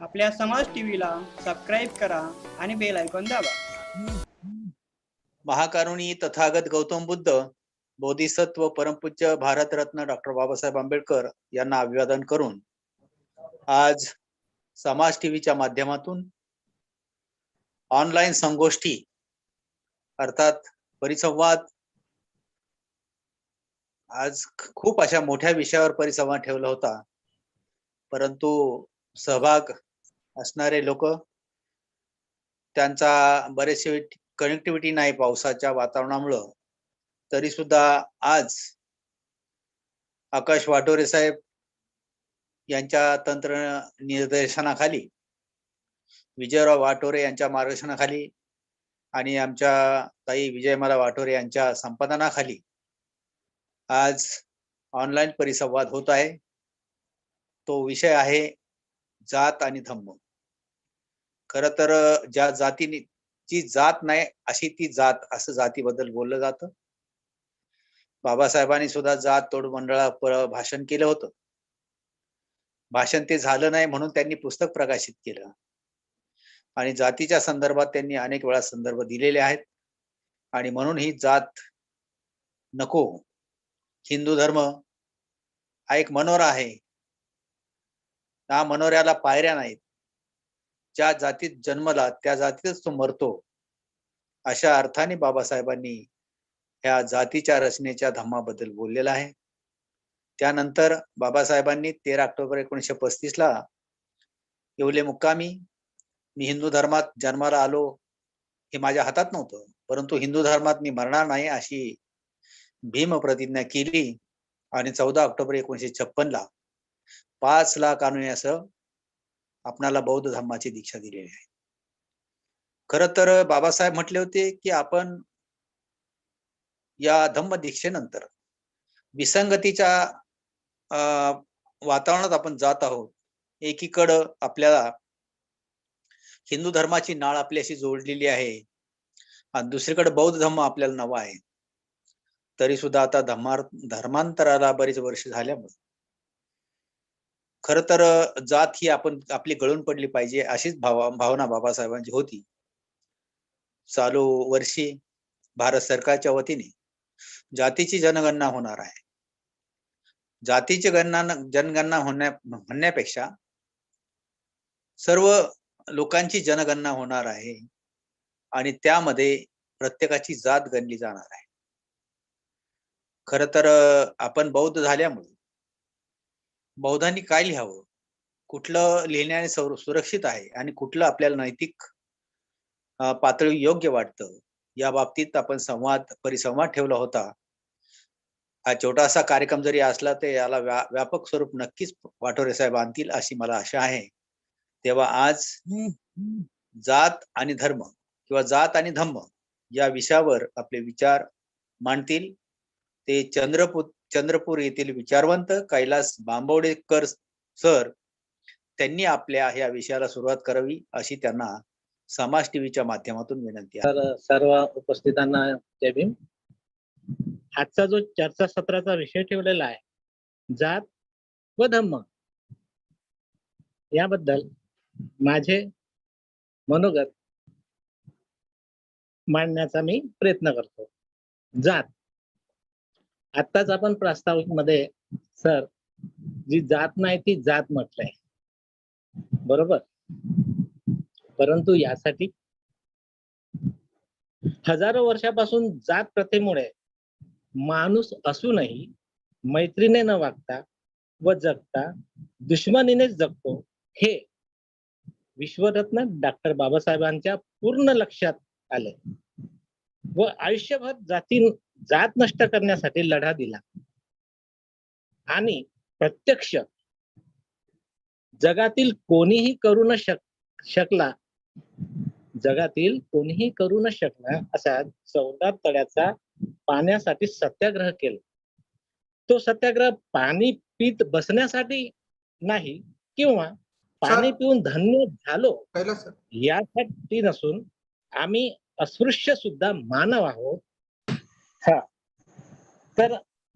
आपल्या समाज टीव्हीला सबस्क्राईब करा आणि बेल आयकॉन दाबा. महाकारुणी तथागत गौतम बुद्ध बोधिसत्व परमपूज्य भारतरत्न डॉक्टर बाबासाहेब आंबेडकर यांना अभिवादन करून आज समाज टीव्हीच्या माध्यमातून ऑनलाईन संगोष्ठी अर्थात परिसंवाद आज खूप अशा मोठ्या विषयावर परिसंवाद ठेवला होता. परंतु सहभाग असणारे लोक त्यांचा बरेचसे कनेक्टिव्हिटी नाही पावसाच्या वातावरणामुळं. तरी सुद्धा आज आकाश वाटोरे साहेब यांच्या तंत्र निर्देशनाखाली विजयराव वाटोरे यांच्या मार्गदर्शनाखाली आणि आमच्या ताई विजयमाला वाटोरे यांच्या संपादनाखाली आज ऑनलाईन परिसंवाद होत आहे. तो विषय आहे जात आणि धम्म. खर तर ज्या जातीने जी जात नाही अशी ती जात असं जातीबद्दल बोललं जातं. बाबासाहेबांनी सुद्धा जात तोड मंडळा भाषण केलं होतं. भाषण ते झालं नाही म्हणून त्यांनी पुस्तक प्रकाशित केलं. आणि जातीच्या संदर्भात त्यांनी अनेक वेळा संदर्भ दिलेले आहेत. आणि म्हणून ही जात नको. हिंदू धर्म हा एक मनोरा आहे. त्या मनोऱ्याला पायऱ्या नाहीत. ज्या जातीत जन्मला त्या जातीतच तो मरतो. अशा अर्थाने बाबासाहेबांनी ह्या जातीच्या रचनेच्या धम्माबद्दल बोललेलं आहे. त्यानंतर बाबासाहेबांनी तेरा ऑक्टोबर एकोणीशे पस्तीस ला येवले मुक्कामी. मी हिंदू धर्मात जन्माला आलो हे माझ्या हातात नव्हतं परंतु हिंदू धर्मात मी मरणार नाही अशी भीम प्रतिज्ञा केली. आणि चौदा ऑक्टोबर एकोणीशे छप्पन ला पाच लाख आणून असं आपणाला बौद्ध धर्माची दीक्षा दिलेली आहे. खर तर बाबासाहेब म्हटले होते की आपण या धम्म दीक्षेनंतर विसंगतीच्या वातावरणात आपण जात आहोत एकीकडं आपल्याला हिंदू धर्माची नाळ आपल्याशी जोडलेली आहे आणि दुसरीकडे बौद्ध धर्म आपल्याला नवा आहे. तरी सुद्धा आता धर्मार धर्मांतराला बरीच वर्ष झाल्यामुळे खर तर जात ही आपण आपली गळून पडली पाहिजे अशीच भाव भावना बाबासाहेबांची होती. चालू वर्षी भारत सरकारच्या वतीने जातीची जनगणना होणार आहे. जातीची गणना जनगणना होण्या म्हणण्यापेक्षा सर्व लोकांची जनगणना होणार आहे आणि त्यामध्ये प्रत्येकाची जात गणली जाणार आहे. खर तर आपण बौद्ध झाल्यामुळे बौद्धांनी काय लिहावं? कुठलं लिहिण्याने सुरक्षित आहे? आणि कुठलं आपल्याला नैतिक पातळी योग्य वाटतं? या बाबतीत आपण संवाद परिसंवाद ठेवला होता. हा छोटासा कार्यक्रम जरी असला तर याला व्या, व्यापक स्वरूप नक्कीच वाटोरे साहेब आणतील अशी मला आशा आहे. तेव्हा आज जात आणि धर्म किंवा जात आणि धम्म या विषयावर आपले विचार मांडतील. ते चंद्रपूर चंद्रपूर येथील विचारवंत कैलास बांबवडेकर सर त्यांनी आपल्या ह्या विषयाला सुरुवात करावी अशी त्यांना समाज टीव्हीच्या माध्यमातून विनंती आहे. सर्व उपस्थितांना जय भीम. आजचा जो चर्चासत्राचा विषय ठेवलेला आहे जात व धम्म याबद्दल माझे मनोगत मांडण्याचा मी प्रयत्न करतो. जात आत्ताच आपण प्रास्ताविकमध्ये सर जी जात नाही ती जात म्हटलंय. बरोबर? परंतु यासाठी हजारो वर्षापासून जात प्रथेमुळे माणूस असूनही मैत्रीने न वागता व जगता दुश्मनीनेच जगतो हे विश्वरत्न डॉक्टर बाबासाहेबांच्या पूर्ण लक्षात आले व आयुष्यभर जाती जात नष्ट करण्यासाठी लढा दिला. आणि प्रत्यक्ष जगातील कोणीही करू न शक शकला जगातील कोणीही करू न शकला असा चौदा तळ्याचा पाण्यासाठी सत्याग्रह केला. तो सत्याग्रह पाणी पित बसण्यासाठी नाही किंवा पाणी पिऊन धन्य झालो यासाठी नसून आम्ही अस्पृश्य सुद्धा मानव आहोत. हा. तर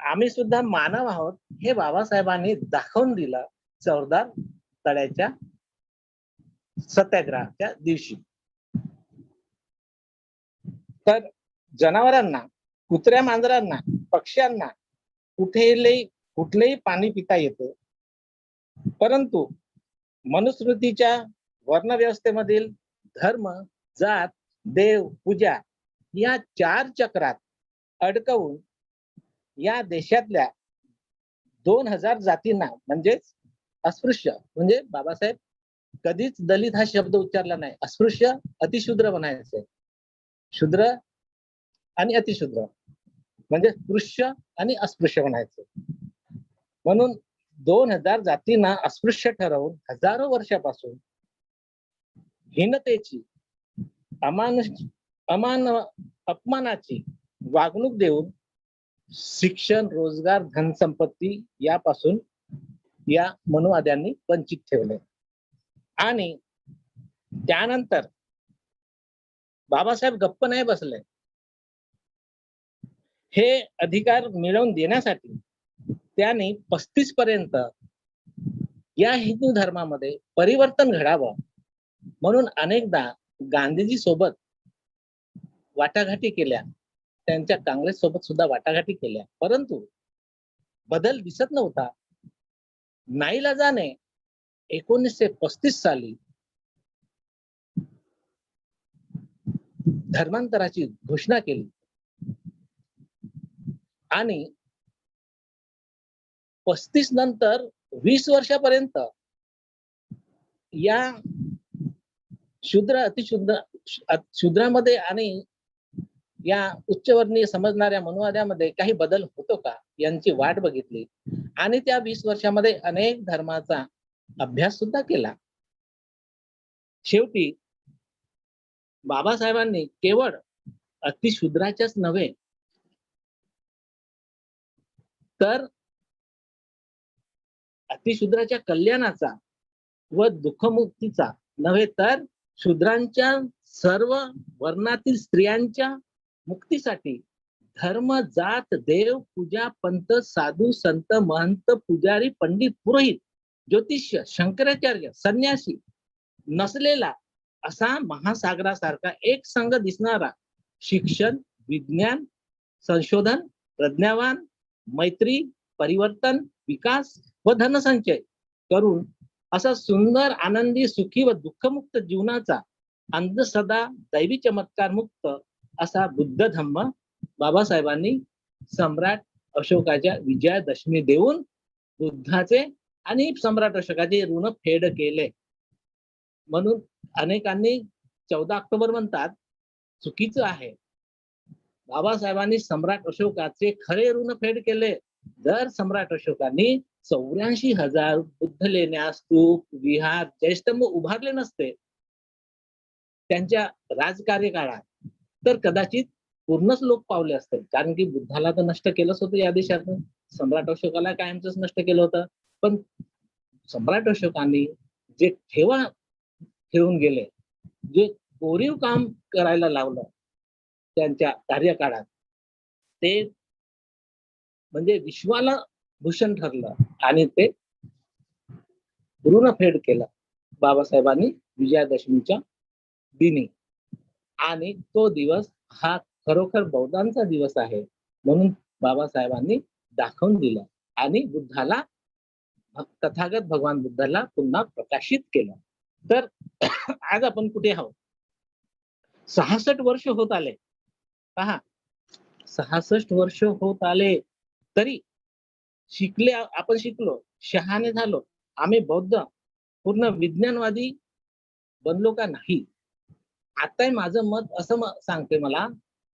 आम्ही सुद्धा मानव आहोत हे बाबासाहेबांनी दाखवून दिलं चौदार तळ्याच्या सत्याग्रहाच्या दिवशी. तर जनावरांना कुत्र्या मांजरांना पक्ष्यांना कुठेही कुठलेही पाणी पिता येते. परंतु मनुस्मृतीच्या वर्णव्यवस्थेमधील धर्म जात देव पूजा या चार चक्रात अडकवून या देशातल्या दोन हजार जातींना म्हणजेच अस्पृश्य म्हणजे बाबासाहेब कधीच दलित हा शब्द उच्चारला नाही. अस्पृश्य अतिशूद्र म्हणायचे. शूद्र आणि अतिशूद्र म्हणजे स्पृश्य आणि अस्पृश्य म्हणायचे. म्हणून दोन हजार जातींना अस्पृश्य ठरवून हजारो वर्षापासून हीनतेची अमान अमान अपमानाची वागणूक देऊन शिक्षण रोजगार धनसंपत्ती यापासून या मनुवाद्यांनी वंचित ठेवले आणि त्यानंतर बाबासाहेब गप्प नाही बसले. हे अधिकार मिळवून देण्यासाठी त्यांनी पस्तीस पर्यंत या हिंदू धर्मामध्ये परिवर्तन घडावं म्हणून अनेकदा गांधीजी सोबत वाटाघाटी केल्या. त्यांच्या काँग्रेस सोबत सुद्धा वाटाघाटी केल्या. परंतु बदल दिसत नव्हता. नाईलाजाने एकोणीसशे पस्तीस साली धर्मांतराची घोषणा केली. आणि पस्तीस नंतर वीस वर्षापर्यंत या शूद्र अतिशुद्र शूद्रामध्ये आणि या उच्चवर्णीय समजणाऱ्या मनुवाद्यामध्ये काही बदल होतो का? यांची वाट बघितली. आणि त्या वीस वर्षामध्ये अनेक धर्माचा अभ्यास सुद्धा केला. शेवटी बाबासाहेबांनी केवळ अतिशूद्राच्याच नव्हे तर अतिशूद्राच्या कल्याणाचा व दुःखमुक्तीचा नव्हे तर शूद्रांच्या सर्व वर्णातील स्त्रियांच्या मुक्तीसाठी. धर्म जात देव पूजा पंत साधू संत महंत पुजारी पंडित पुरोहित ज्योतिष्य शंकराचार्य संन्यासी नसलेला असा महासागरासारखा एक संघ दिसणारा शिक्षण विज्ञान संशोधन प्रज्ञावान मैत्री परिवर्तन विकास व धनसंचय करून असा सुंदर आनंदी सुखी व दुःखमुक्त जीवनाचा अंधसदा दैवी चमत्कार मुक्त असा बुद्ध धम्म बाबासाहेबांनी सम्राट अशोकाच्या विजयादशमी देऊन बुद्धाचे आणि सम्राट अशोकाचे ऋण फेड केले. म्हणून अनेकांनी चौदा ऑक्टोबर म्हणतात चुकीचं आहे. बाबासाहेबांनी सम्राट अशोकाचे खरे ऋण फेड केले. जर सम्राट अशोकांनी चौऱ्याऐंशी हजार बुद्ध लेण्या स्तूप विहार जयस्तंभ उभारले नसते त्यांच्या राजकार्यकाळात तर कदाचित पूर्णच लोक पावले असतील. कारण की बुद्धाला तर नष्ट केलंच होतं या देशात सम्राट अशोकाला कायमच नष्ट केलं होतं. पण सम्राट अशोकांनी जे ठेवा ठेवून गेले जे कोरीव काम करायला लावलं त्यांच्या कार्यकाळात ते म्हणजे विश्वाला भूषण ठरलं आणि ते ऋणफेड केलं बाबासाहेबांनी विजयादशमीच्या दिनी. आणि तो दिवस हा खरोखर बौद्धांचा दिवस आहे म्हणून बाबासाहेबांनी दाखवून दिलं आणि बुद्धाला तथागत भगवान बुद्धाला पुन्हा प्रकाशित केलं. तर आज आपण कुठे आहोत? सहासष्ट वर्ष होत आले. पहा सहासष्ट वर्ष होत आले. तरी शिकले आपण शिकलो शहाणे झालो. आम्ही बौद्ध पूर्ण विज्ञानवादी बनलो का नाही? आता माझं मत असं सांगते मला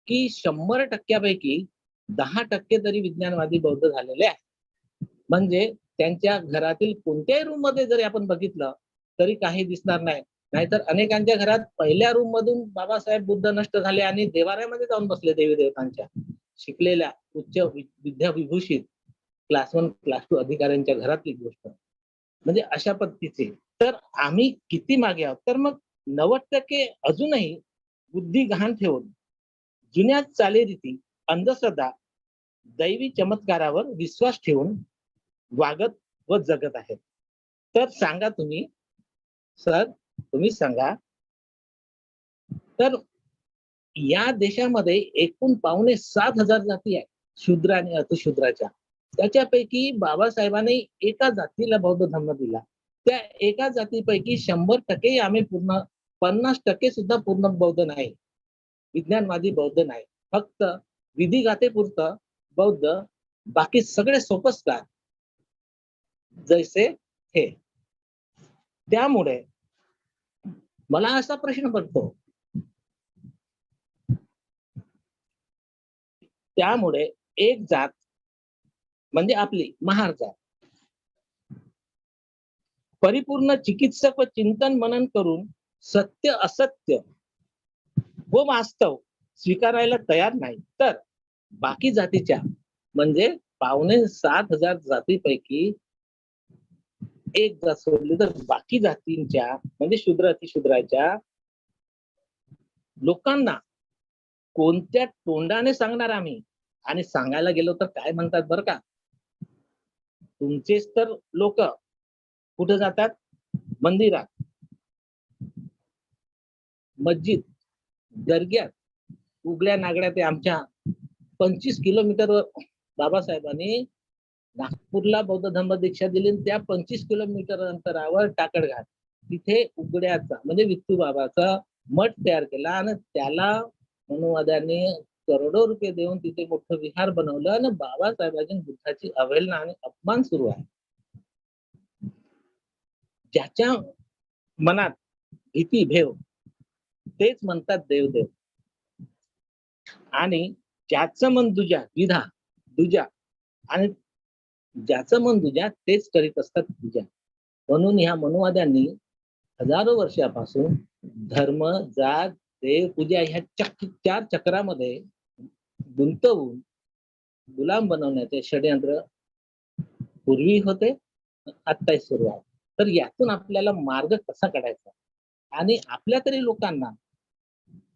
की शंभर टक्क्यापैकी दहा टक्के तरी विज्ञानवादी बौद्ध झालेले आहेत. म्हणजे त्यांच्या घरातील कोणत्याही रूममध्ये जरी आपण बघितलं तरी काही दिसणार नाही. नाहीतर अनेकांच्या घरात पहिल्या रूम मधून बाबासाहेब बुद्ध नष्ट झाले आणि देवाऱ्यामध्ये जाऊन बसले देवी देवतांच्या. शिकलेल्या उच्च विद्याविभूषित क्लास वन क्लास टू अधिकाऱ्यांच्या घरातली गोष्ट. म्हणजे अशा पद्धतीचे. तर आम्ही किती मागे आहोत? तर मग नव्वद टक्के अजूनही बुद्धी गहाण ठेवून जुन्या चालीरीती अंधश्रद्धा दैवी चमत्कारावर विश्वास ठेवून वागत व जगत आहेत. तर सांगा तुम्ही सर तुम्ही सांगा. तर या देशामध्ये एकूण पावणे सात हजार जाती आहेत शूद्र आणि अतिशूद्राच्या. त्याच्यापैकी बाबासाहेबांनी एका जातीला बौद्ध धर्म दिला. त्या एका जातीपैकी शंभर टक्के आम्ही पूर्ण पन्नास टक्के सुद्धा पूर्ण बौद्ध नाही. विज्ञानवादी बौद्ध नाही. फक्त विधी गातेपुरतं बौद्ध बाकी सगळे सोपस्कार. जैसे हे त्यामुळे मला असा प्रश्न पडतो. त्यामुळे एक जात म्हणजे आपली महार जात परिपूर्ण चिकित्सक व चिंतन मनन करून सत्य असत्य व वास्तव स्वीकारायला तयार नाही. तर बाकी जातीच्या म्हणजे पावणे सात हजार जातीपैकी एक जात सोडली तर बाकी जातींच्या म्हणजे शूद्र अतिशूद्राच्या लोकांना कोणत्या तोंडाने सांगणार आम्ही? आणि सांगायला गेलो तर काय म्हणतात बरं का? तुमचेच तर लोक. कुठे जातात? मंदिरात. मस्जिद दर्ग्यात उघड्या नागड्या ते आमच्या. पंचवीस किलोमीटरवर बाबासाहेबांनी नागपूरला बौद्ध धर्म दीक्षा दिली आणि त्या पंचवीस किलोमीटर अंतरावर टाकडघाट तिथे उघड्याचा म्हणजे विठ्ठू बाबाचा मठ तयार केला आणि त्याला अनुवादाने करोडो रुपये देऊन तिथे मोठं विहार बनवलं आणि बाबासाहेबांची बुद्धाची अवहेलना आणि अपमान सुरू आहे. ज्याच्या मनात भीती भेव तेच म्हणतात देवदेव. आणि ज्याचं मन दुजा विधा दुजा आणि ज्याचं मन दुजा तेच करीत असतात पूजा म्हणून ह्या मनुवाद्यांनी हजारो वर्षापासून धर्म जात देव पूजा ह्या चक चार चक्रामध्ये गुंतवून गुलाम बनवण्याचे षडयंत्र पूर्वी होते आत्ताही सुरू आहे. तर यातून आपल्याला मार्ग कसा काढायचा? आणि आपल्या तरी लोकांना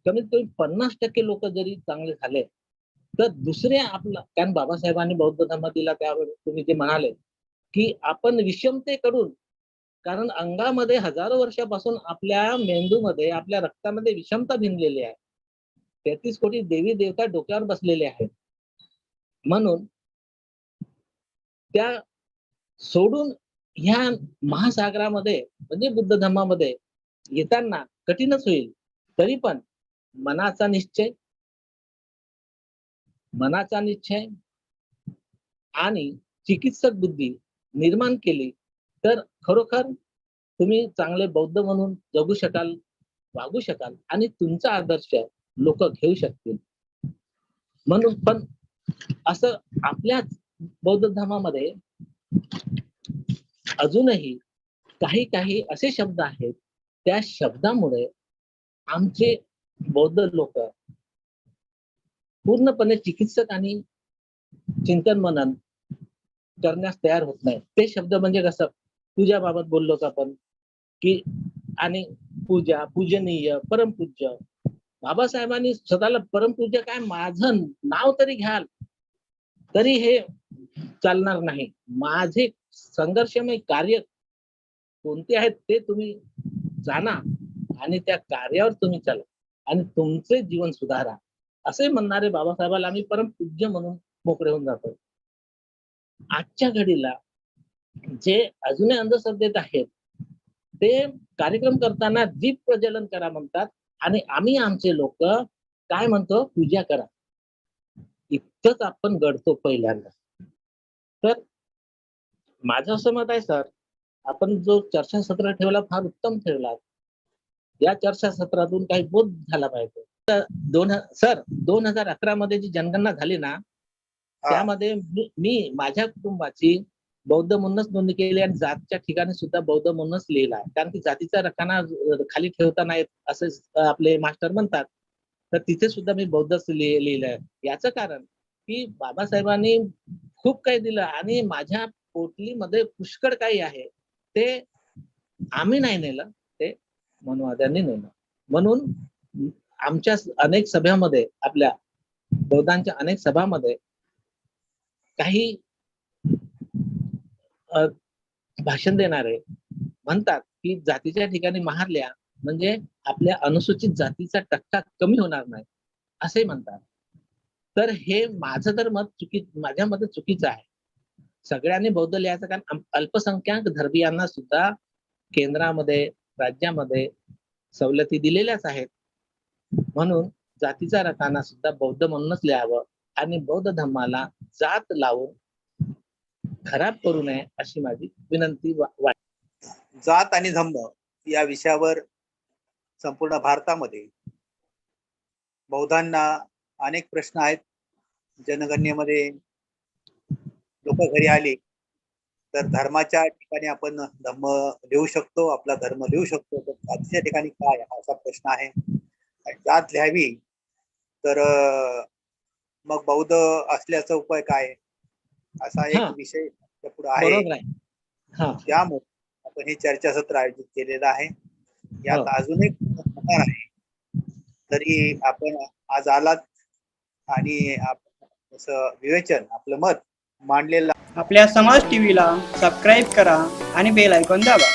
कमीत कमी पन्नास टक्के लोक जरी चांगले झाले तर दुसरे आपला कारण बाबासाहेबांनी बौद्ध धर्म दिला त्यावेळी तुम्ही जे म्हणाले की आपण विषमतेकडून कारण अंगामध्ये हजारो वर्षापासून आपल्या मेंदूमध्ये आपल्या रक्तामध्ये विषमता भिनलेली आहे. तेहतीस कोटी देवी देवता डोक्यावर बसलेले आहेत. म्हणून त्या सोडून ह्या महासागरामध्ये म्हणजे बुद्ध धर्मामध्ये येताना कठीणच होईल. तरी पण मनाचा निश्चय मनाचा निश्चय आणि चिकित्सक बुद्धी निर्माण केली तर खरोखर तुम्ही चांगले बौद्ध म्हणून जगू शकाल वागू शकाल आणि तुमचा आदर्श लोक घेऊ शकतील. म्हणून पण असं आपल्याच बौद्ध धर्मामध्ये अजूनही काही काही असे शब्द आहेत त्या शब्दामुळे आमचे बौद्ध लोक पूर्णपणे चिकित्सक आणि चिंतन मनन करण्यास तयार होत नाही ते शब्द म्हणजे कसं? पूजाबाबत बोललो आपण की आणि पूजा पूजनीय परमपूज्य. बाबासाहेबांनी स्वतःला परमपूज्य काय? माझं नाव तरी घ्याल तरी हे चालणार नाही. माझे संघर्षमय कार्य कोणते आहेत ते तुम्ही जाणा आणि त्या कार्यावर तुम्ही चला आणि तुमचे जीवन सुधारा. असे म्हणणारे बाबासाहेबाला आम्ही परम पूज्य म्हणून मोकळे होऊन जातो. आजच्या घडीला जे अजूनही अंधश्रद्धेत आहेत ते कार्यक्रम करताना दीप प्रज्वलन करा म्हणतात आणि आम्ही आमचे लोक काय म्हणतो? पूजा करा. इतकंच आपण घडतो पहिल्यांदा. तर माझं असं मत आहे सर आपण जो चर्चासत्र ठेवला फार उत्तम ठेवला. या चर्चासत्रातून काही बोध झाला पाहिजे. तर दोन सर दोन हजार अकरा मध्ये जी जनगणना झाली ना त्यामध्ये मी- माझ्या कुटुंबाची बौद्ध म्हणूनच नोंदणी केली आणि जातच्या ठिकाणी सुद्धा बौद्ध म्हणूनच लिहिला. कारण की जातीचा रकाना खाली ठेवता नाहीत असे आपले मास्टर म्हणतात. तर तिथे सुद्धा मी बौद्धच लिह- लिहिलंय. याचं कारण की बाबासाहेबांनी खूप काही दिलं आणि माझ्या पोटलीमध्ये पुष्कळ काही आहे. ते आम्ही नाही नेलं ते मनवाद्यांनी नेलं. म्हणून आमच्या अनेक सभेमध्ये आपल्या बौद्धांच्या अनेक सभामध्ये काही भाषण देणारे म्हणतात की जातीच्या ठिकाणी महारल्या म्हणजे आपल्या अनुसूचित जातीचा टक्का कमी होणार नाही असे म्हणतात. तर हे माझं तर मत चुकी माझ्या मते चुकीचं आहे. सगळ्यांनी बौद्ध लिहायचं कारण अल्पसंख्याक धर्मियांना सुद्धा केंद्रामध्ये राज्यामध्ये सवलती दिलेल्याच आहेत. म्हणून जातीचा रकाना सुद्धा बौद्ध म्हणूनच लिहावं आणि बौद्ध धर्माला जात लावून खराब करू नये अशी माझी विनंती वा- वाटते जात आणि धम्म या विषयावर संपूर्ण भारतामध्ये बौद्धांना अनेक प्रश्न आहेत. जनगणनेमध्ये लोक घरी आली तर धर्माच्या ठिकाणी आपण धम्म लिहू शकतो आपला धर्म लिहू शकतो. तर जातीच्या ठिकाणी काय? हा असा प्रश्न आहे. आणि जात लिहावी तर मग बौद्ध असल्याचा उपाय काय? असा एक. विषय पुढे आहे. त्यामुळे आपण हे चर्चासत्र आयोजित केलेलं आहे. यात हो. अजून एक होणार आहे. तरी आपण आज आलात आणि आप- असं विवेचन आपलं मत मांडलेला. आपल्या समाज टीव्हीला सबस्क्राईब करा आणि बेल ऐकून दाबा.